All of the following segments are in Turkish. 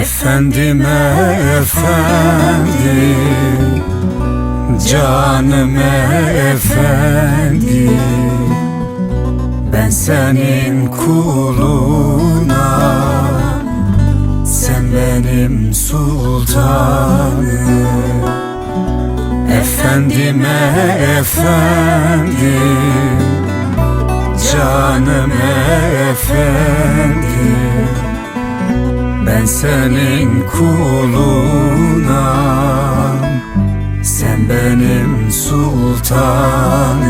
Efendime efendi Canım efendi Ben senin kuluna Sen benim sultanım. Efendime efendi Canım efendi Ben senin kulunam Sen benim sultanım.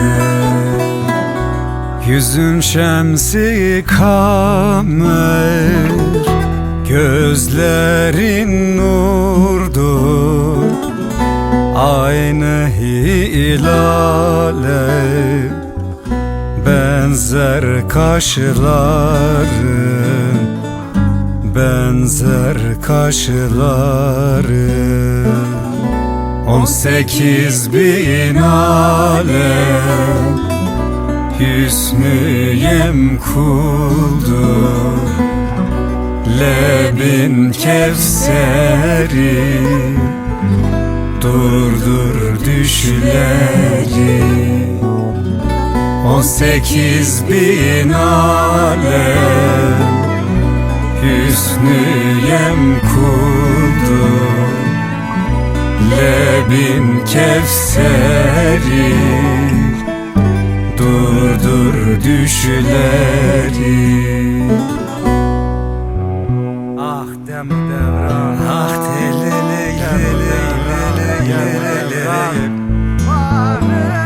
Yüzün şemsi kamer Gözlerin nurdur. Aynı hilale Benzer kaşların Benzer kaşların On sekiz bin alem Hüsnü kuldur Lebin kevseri Durdur düşleri. On sekiz bin alem Hüsnü kuldur Lebin kevseri. Durdur düşleri